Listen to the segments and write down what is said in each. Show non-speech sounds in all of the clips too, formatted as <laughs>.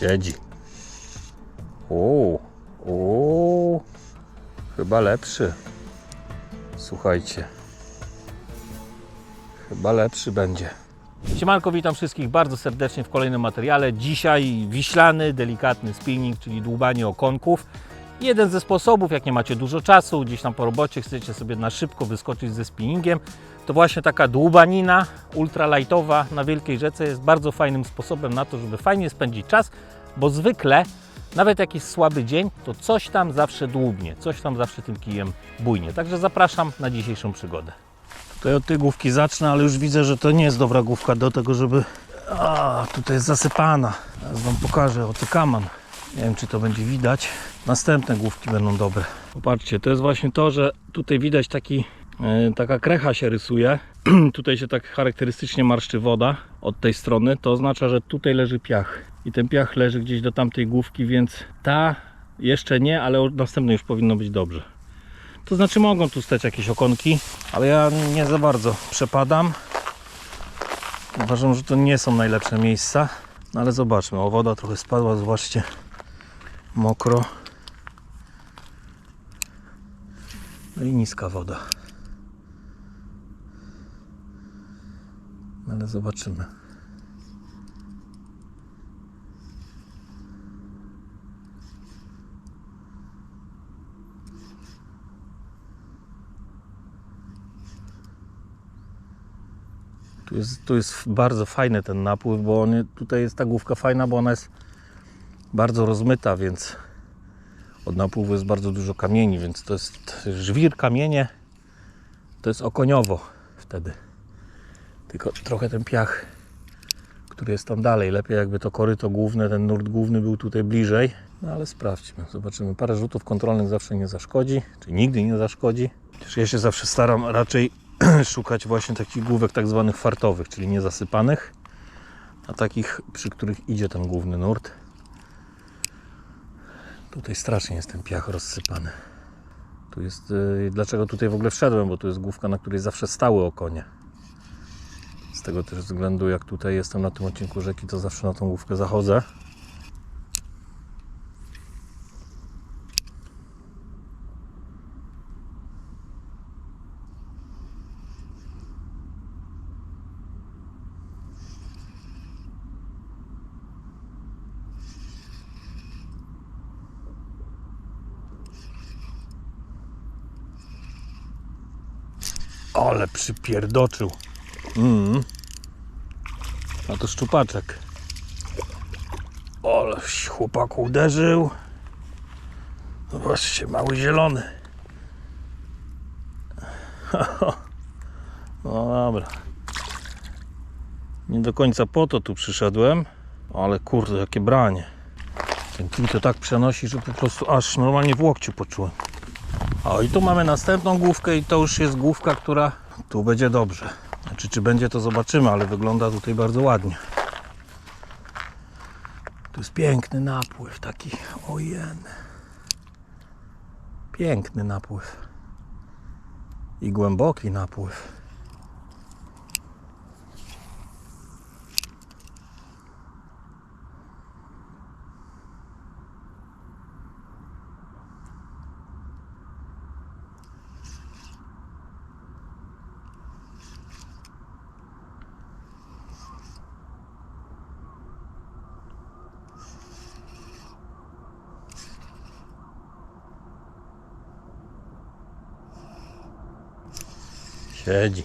Siedzi. O, o, chyba lepszy. Słuchajcie. Chyba lepszy będzie. Siemanko, witam wszystkich bardzo serdecznie w kolejnym materiale. Dzisiaj wiślany, delikatny spinning, czyli dłubanie okonków. Jeden ze sposobów, jak nie macie dużo czasu, gdzieś tam po robocie chcecie sobie na szybko wyskoczyć ze spinningiem, to właśnie taka dłubanina ultralightowa na wielkiej rzece jest bardzo fajnym sposobem na to, żeby fajnie spędzić czas, bo zwykle nawet jak jest słaby dzień, to coś tam zawsze dłubnie, coś tam zawsze tym kijem bujnie. Także zapraszam na dzisiejszą przygodę. Tutaj od tej główki zacznę, ale już widzę, że to nie jest dobra główka do tego, żeby... A, tutaj jest zasypana. Teraz Wam pokażę, oto kaman. Nie wiem, czy to będzie widać. Następne główki będą dobre. Popatrzcie, to jest właśnie to, że tutaj widać taki, taka krecha się rysuje. <clears throat> tutaj się tak charakterystycznie marszczy woda od tej strony. To oznacza, że tutaj leży piach. I ten piach leży gdzieś do tamtej główki, więc ta jeszcze nie, ale od następnej już powinno być dobrze. To znaczy mogą tu stać jakieś okonki, ale ja nie za bardzo przepadam. Uważam, że to nie są najlepsze miejsca. No ale zobaczmy, o woda trochę spadła, zobaczcie. Mokro. No i niska woda. Ale zobaczymy. Tu jest, tu jest bardzo fajny ten napływ, bo on, tutaj jest ta główka fajna, bo ona jest bardzo rozmyta, więc od napływu jest bardzo dużo kamieni, więc to jest żwir, kamienie, to jest okoniowo wtedy. Tylko trochę ten piach, który jest tam dalej, lepiej jakby to koryto główne, ten nurt główny był tutaj bliżej, no ale sprawdźmy, zobaczymy. Parę rzutów kontrolnych zawsze nie zaszkodzi, czy nigdy nie zaszkodzi. Ja się zawsze staram raczej <clears throat> szukać właśnie takich główek tak zwanych fartowych, czyli niezasypanych, a takich, przy których idzie ten główny nurt. Tutaj strasznie jest ten piach rozsypany. Tu jest, yy, dlaczego tutaj w ogóle wszedłem, bo tu jest główka, na której zawsze stały okonie. Z tego też względu, jak tutaj jestem na tym odcinku rzeki, to zawsze na tą główkę zachodzę. Ale przypierdoczył. Mm. A to szczupaczek. Ale chłopaku uderzył. Zobaczcie, mały zielony. <laughs> No dobra. Nie do końca po to tu przyszedłem. Ale kurde, jakie branie. Ten kij to tak przenosi, że po prostu aż normalnie w łokciu poczułem. O i tu mamy następną główkę i to już jest główka, która tu będzie dobrze. Znaczy czy będzie to zobaczymy, ale wygląda tutaj bardzo ładnie. Tu jest piękny napływ taki, ojen. Piękny napływ. I głęboki napływ. Siedzi.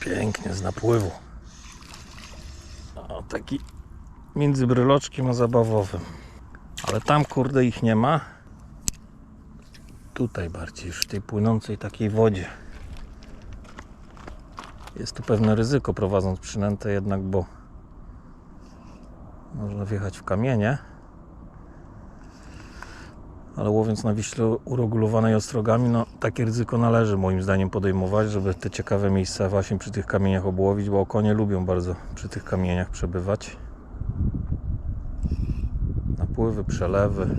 Pięknie z napływu. O, taki między bryloczkiem a zabawowym. Ale tam kurde ich nie ma. Tutaj bardziej, w tej płynącej takiej wodzie. Jest tu pewne ryzyko prowadząc przynętę jednak, bo można wjechać w kamienie. Ale łowiąc na Wiśle uregulowanej ostrogami, no takie ryzyko należy moim zdaniem podejmować, żeby te ciekawe miejsca właśnie przy tych kamieniach obłowić, bo konie lubią bardzo przy tych kamieniach przebywać. Napływy, przelewy.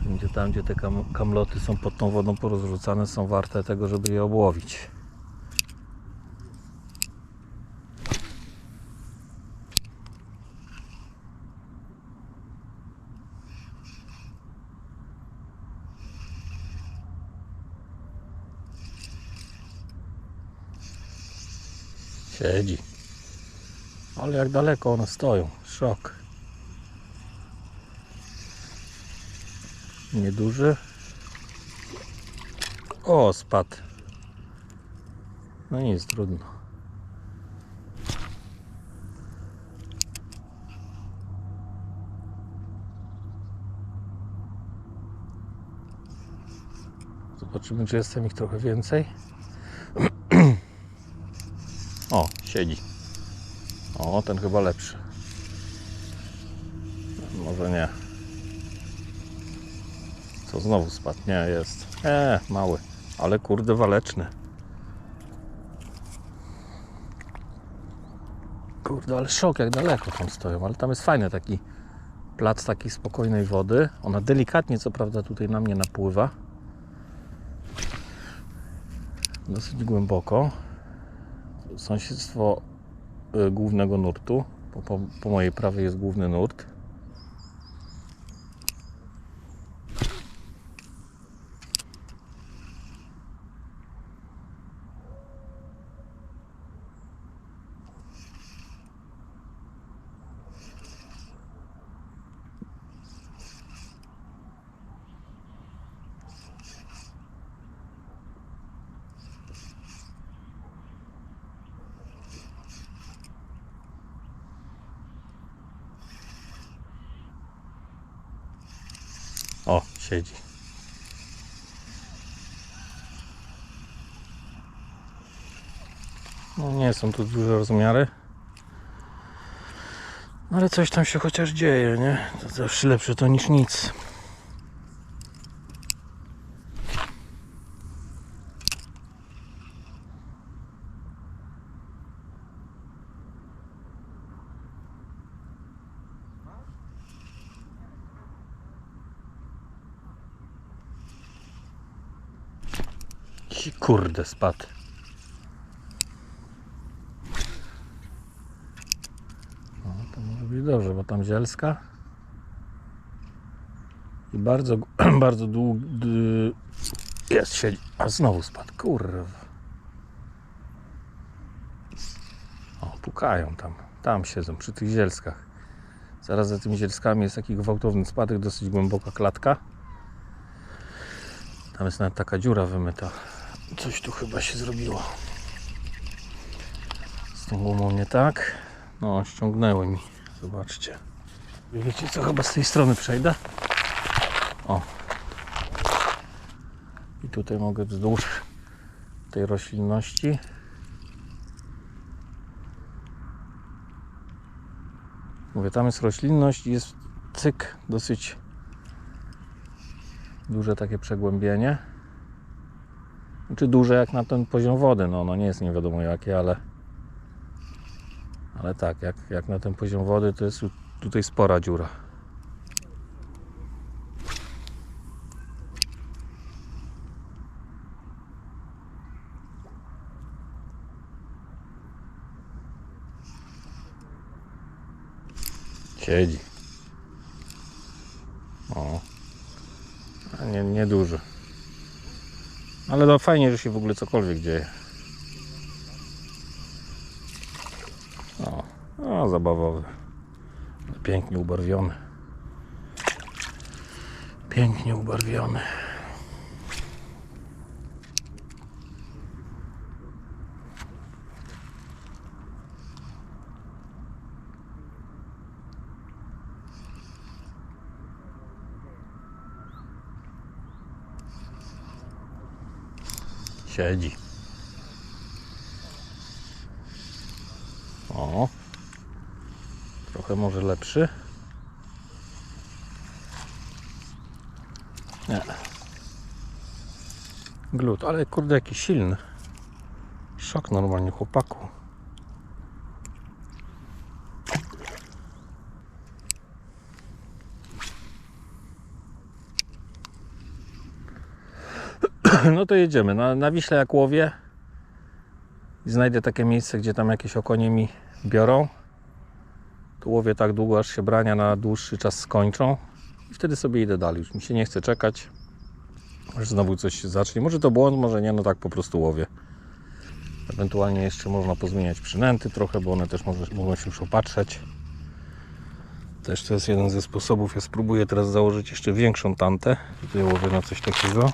Wszędzie tam, gdzie te kam kamloty są pod tą wodą porozrzucane, są warte tego, żeby je obłowić. Siedzi. Ale jak daleko one stoją. Szok. Nieduży. O, spadł. No nic, trudno. Zobaczymy, czy jest tam ich trochę więcej. O, siedzi. O, ten chyba lepszy. Może nie. Co znowu spadł? Nie, jest. E, mały. Ale kurde waleczny. Kurde, ale szok jak daleko tam stoją. Ale tam jest fajny taki plac takiej spokojnej wody. Ona delikatnie, co prawda, tutaj na mnie napływa. Dosyć głęboko. Sąsiedztwo y, głównego nurtu. Po, po, po mojej prawej jest główny nurt. O, siedzi. No nie są tu duże rozmiary. No ale coś tam się chociaż dzieje, nie? To zawsze lepsze to niż nic. Kurde spadł. No, to może być dobrze, bo tam zielska. I bardzo, <clears throat> bardzo długi jest siedzi. A znowu spadł, kurwa. O, pukają tam. Tam siedzą, przy tych zielskach. Zaraz za tymi zielskami jest taki gwałtowny spadek, dosyć głęboka klatka. Tam jest nawet taka dziura wymyta. Coś tu chyba się zrobiło. Z tą gumą nie tak. No, ściągnęły mi. Zobaczcie. Wiecie co, chyba z tej strony przejdę. O. I tutaj mogę wzdłuż tej roślinności. Mówię, tam jest roślinność i jest cyk, dosyć duże takie przegłębienie. Czy duże jak na ten poziom wody, no, no nie jest nie wiadomo jakie, ale ale tak, jak, jak na ten poziom wody to jest tu- tutaj spora dziura. Siedzi. O. Nie, nie duży. Ale no fajnie, że się w ogóle cokolwiek dzieje. O, o zabawowy. Pięknie ubarwiony. Pięknie ubarwiony. Siedzi. O. Trochę może lepszy. Nie. Glut, ale kurde jaki silny. Szok normalnie chłopaku. <clears throat> No to jedziemy. Na, na Wiśle jak łowię znajdę takie miejsce, gdzie tam jakieś okonie mi biorą, łowię tak długo, aż się brania na dłuższy czas skończą i wtedy sobie idę dalej. Już mi się nie chce czekać, aż znowu coś zacznie. Może to błąd, może nie, no tak po prostu łowię. Ewentualnie jeszcze można pozmieniać przynęty trochę, bo one też może, mogą się już opatrzeć. Też to jest jeden ze sposobów. Ja spróbuję teraz założyć jeszcze większą tantę. Tutaj łowię na coś takiego.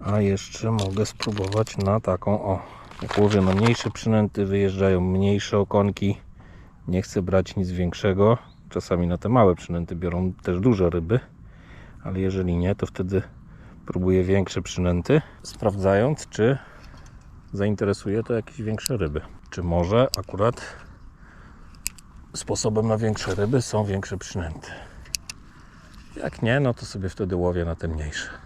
A jeszcze mogę spróbować na taką o. Jak łowię na mniejsze przynęty, wyjeżdżają mniejsze okonki. Nie chcę brać nic większego. Czasami na te małe przynęty biorą też duże ryby. Ale jeżeli nie, to wtedy próbuję większe przynęty. Sprawdzając, czy zainteresuje to jakieś większe ryby. Czy może akurat sposobem na większe ryby są większe przynęty. Jak nie, no to sobie wtedy łowię na te mniejsze.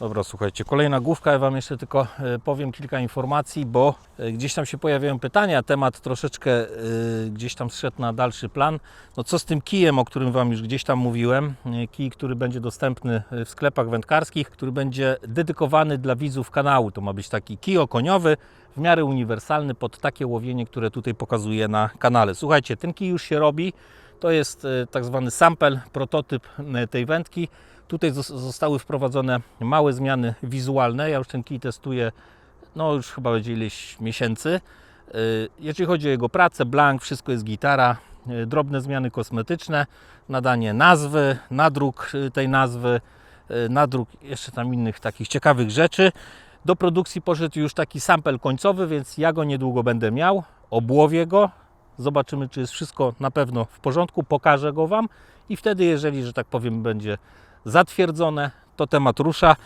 Dobra, słuchajcie, kolejna główka. Ja Wam jeszcze tylko e, powiem kilka informacji, bo e, gdzieś tam się pojawiają pytania. Temat troszeczkę e, gdzieś tam zszedł na dalszy plan. No co z tym kijem, o którym Wam już gdzieś tam mówiłem? Kij, który będzie dostępny w sklepach wędkarskich, który będzie dedykowany dla widzów kanału. To ma być taki kij okoniowy, w miarę uniwersalny pod takie łowienie, które tutaj pokazuję na kanale. Słuchajcie, ten kij już się robi. To jest e, tak zwany sample, prototyp e, tej wędki. Tutaj zos- zostały wprowadzone małe zmiany wizualne. Ja już ten kij testuję, no już chyba będzie ileś miesięcy. E, Jeżeli chodzi o jego pracę, blank, wszystko jest gitara. Drobne zmiany kosmetyczne, nadanie nazwy, nadruk tej nazwy, nadruk jeszcze tam innych takich ciekawych rzeczy. Do produkcji poszedł już taki sample końcowy, więc ja go niedługo będę miał. Obłowię go, zobaczymy, czy jest wszystko na pewno w porządku, pokażę go Wam i wtedy, jeżeli, że tak powiem, będzie zatwierdzone, to temat rusza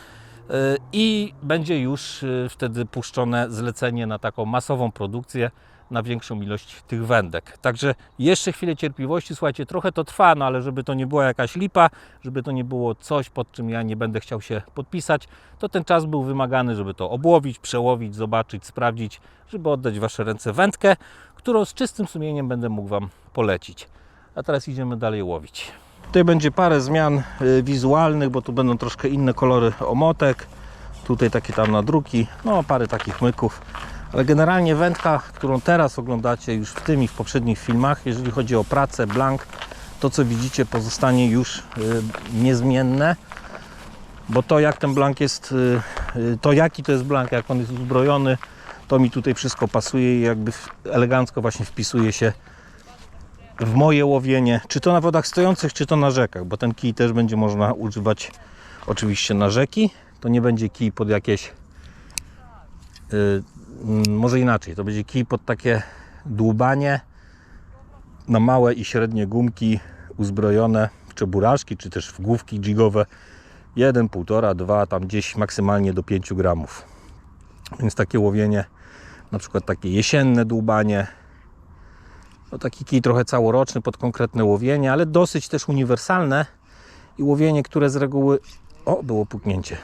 i będzie już yy, wtedy puszczone zlecenie na taką masową produkcję, na większą ilość tych wędek. Także jeszcze chwilę cierpliwości, słuchajcie, trochę to trwa, no ale żeby to nie była jakaś lipa, żeby to nie było coś, pod czym ja nie będę chciał się podpisać, to ten czas był wymagany, żeby to obłowić, przełowić, zobaczyć, sprawdzić, żeby oddać Wasze ręce wędkę, którą z czystym sumieniem będę mógł Wam polecić. A teraz idziemy dalej łowić. Tutaj będzie parę zmian y, wizualnych, bo tu będą troszkę inne kolory omotek. Tutaj takie tam nadruki, no parę takich myków. Ale generalnie wędka, którą teraz oglądacie już w tym i w poprzednich filmach, jeżeli chodzi o pracę, blank, to co widzicie pozostanie już y, niezmienne. Bo to jak ten blank jest, y, to jaki to jest blank, jak on jest uzbrojony, to mi tutaj wszystko pasuje i jakby elegancko właśnie wpisuje się w moje łowienie, czy to na wodach stojących, czy to na rzekach, bo ten kij też będzie można używać oczywiście na rzeki. To nie będzie kij pod jakieś, y, mm, może inaczej, to będzie kij pod takie dłubanie na małe i średnie gumki uzbrojone, czy buraszki, czy też w główki jigowe. 1, 1,5, 2, tam gdzieś maksymalnie do 5 gramów. Więc takie łowienie, na przykład takie jesienne dłubanie, no taki kij trochę całoroczny pod konkretne łowienie, ale dosyć też uniwersalne i łowienie, które z reguły... O, było puknięcie.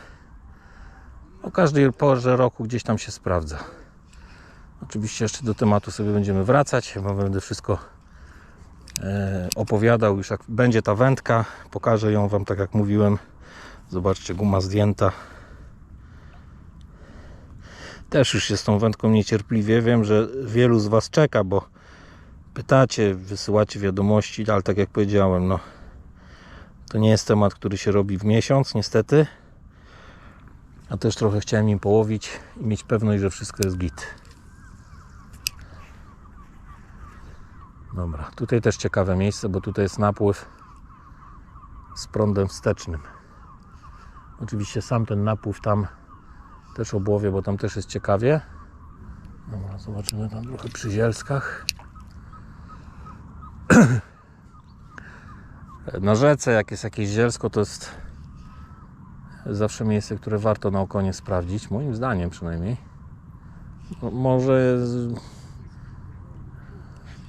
O każdej porze roku gdzieś tam się sprawdza. Oczywiście jeszcze do tematu sobie będziemy wracać, bo będę wszystko e, opowiadał już jak będzie ta wędka. Pokażę ją Wam tak jak mówiłem. Zobaczcie, guma zdjęta. Też już się z tą wędką niecierpliwie. Wiem, że wielu z Was czeka, bo pytacie, wysyłacie wiadomości, ale tak jak powiedziałem, no to nie jest temat, który się robi w miesiąc, niestety. A też trochę chciałem im połowić i mieć pewność, że wszystko jest git. Dobra, tutaj też ciekawe miejsce, bo tutaj jest napływ z prądem wstecznym. Oczywiście sam ten napływ tam też obłowię, bo tam też jest ciekawie. Dobra, zobaczymy tam trochę przy zielskach. <clears throat> Na rzece, jak jest jakieś zielsko, to jest zawsze miejsce, które warto na okonie sprawdzić, moim zdaniem przynajmniej. No, może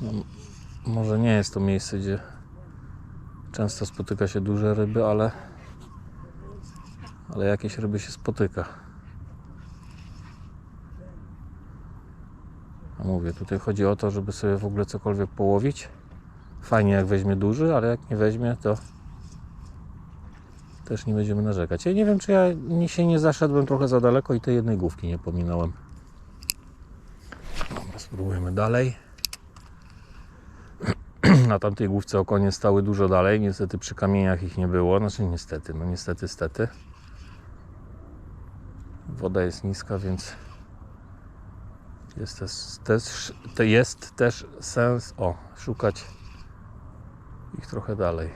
no, może nie jest to miejsce, gdzie często spotyka się duże ryby, ale ale jakieś ryby się spotyka. Mówię, tutaj chodzi o to, żeby sobie w ogóle cokolwiek połowić. Fajnie jak weźmie duży, ale jak nie weźmie, to też nie będziemy narzekać. Ja nie wiem, czy ja się nie zaszedłem trochę za daleko i tej jednej główki nie pominąłem. Dobra, spróbujemy dalej. <clears throat> Na tamtej główce okonie stały dużo dalej. Niestety przy kamieniach ich nie było. Znaczy niestety, no niestety, stety. Woda jest niska, więc Jest też, też, jest też sens, o, szukać ich trochę dalej.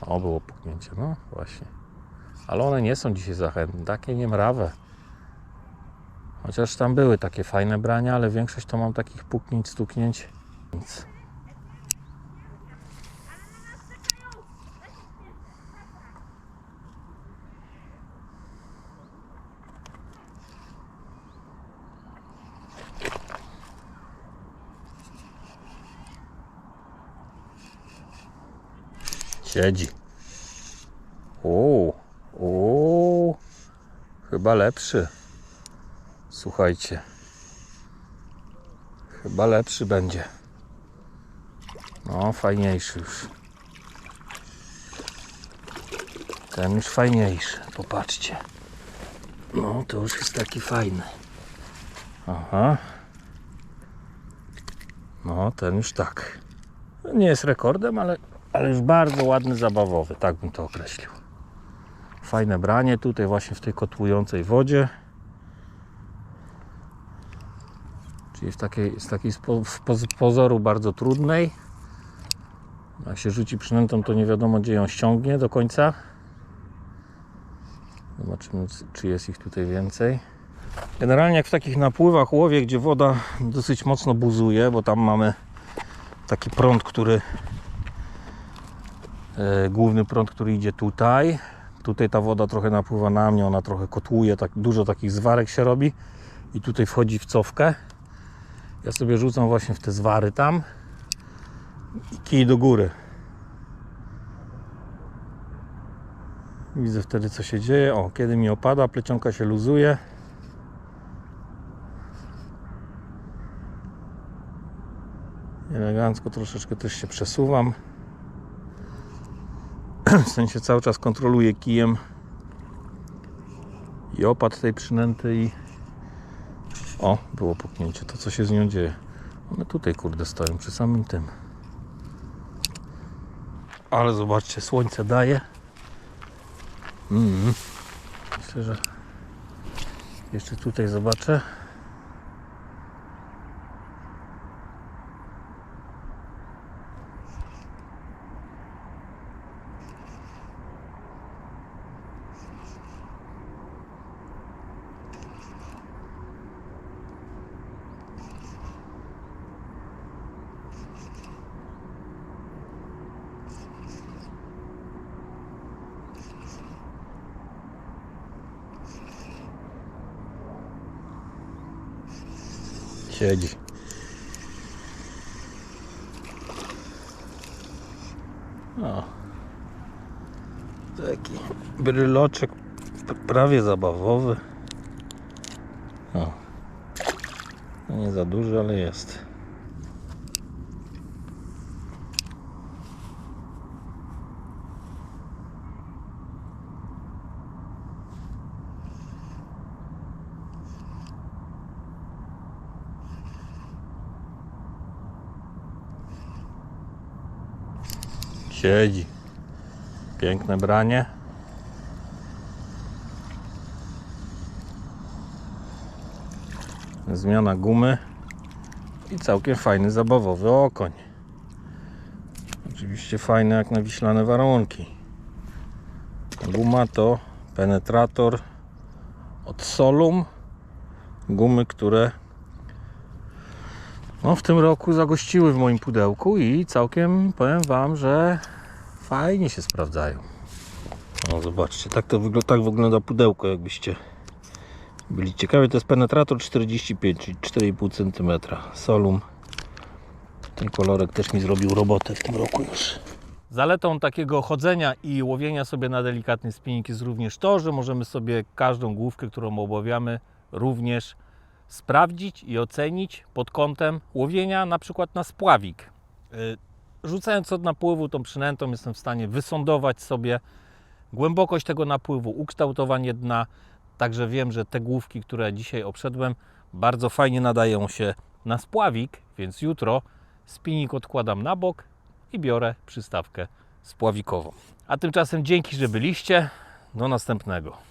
O, było puknięcie, no właśnie. Ale one nie są dzisiaj zachętne, takie niemrawe. Chociaż tam były takie fajne brania, ale większość to mam takich puknięć, stuknięć. Nic. Siedzi. O, o, chyba lepszy. Słuchajcie. Chyba lepszy będzie. No, fajniejszy już. Ten już fajniejszy, popatrzcie. No, to już jest taki fajny. Aha. No, ten już tak. Nie jest rekordem, ale, ale już bardzo ładny, zabawowy, tak bym to określił. Fajne branie tutaj właśnie w tej kotłującej wodzie. Czyli w takiej, z takiej z poz- pozoru bardzo trudnej. Jak się rzuci przynętą, to nie wiadomo gdzie ją ściągnie do końca. Zobaczymy, czy jest ich tutaj więcej. Generalnie jak w takich napływach łowię, gdzie woda dosyć mocno buzuje, bo tam mamy taki prąd, który główny prąd, który idzie tutaj. Tutaj ta woda trochę napływa na mnie, ona trochę kotłuje, tak dużo takich zwarek się robi i tutaj wchodzi w cofkę. Ja sobie rzucam właśnie w te zwary tam i kij do góry. Widzę wtedy co się dzieje. O, kiedy mi opada, plecionka się luzuje. Elegancko troszeczkę też się przesuwam. W sensie cały czas kontroluję kijem i opad tej przynęty i o, było puknięcie. To co się z nią dzieje? One tutaj kurde stoją przy samym tym. Ale zobaczcie, słońce daje. Mm. Myślę, że jeszcze tutaj zobaczę. Siedzi. O. Taki bryloczek prawie zabawowy. O. No Nie za duży, ale jest. Siedzi. Piękne branie. Zmiana gumy i całkiem fajny, zabawowy okoń. Oczywiście fajny jak na wiślane warunki. Guma to penetrator od Solum. Gumy, które no, w tym roku zagościły w moim pudełku i całkiem powiem Wam, że fajnie się sprawdzają. No zobaczcie, tak to wygląda, tak wygląda pudełko, jakbyście byli ciekawi. To jest penetrator 45, czyli 4,5 cm. Solum. Ten kolorek też mi zrobił robotę w tym roku już. Zaletą takiego chodzenia i łowienia sobie na delikatny spinning jest również to, że możemy sobie każdą główkę, którą obawiamy, również sprawdzić i ocenić pod kątem łowienia na przykład na spławik. Rzucając od napływu tą przynętą jestem w stanie wysądować sobie głębokość tego napływu, ukształtowanie dna, także wiem, że te główki, które dzisiaj obszedłem, bardzo fajnie nadają się na spławik, więc jutro spinning odkładam na bok i biorę przystawkę spławikową. A tymczasem dzięki, że byliście. Do następnego.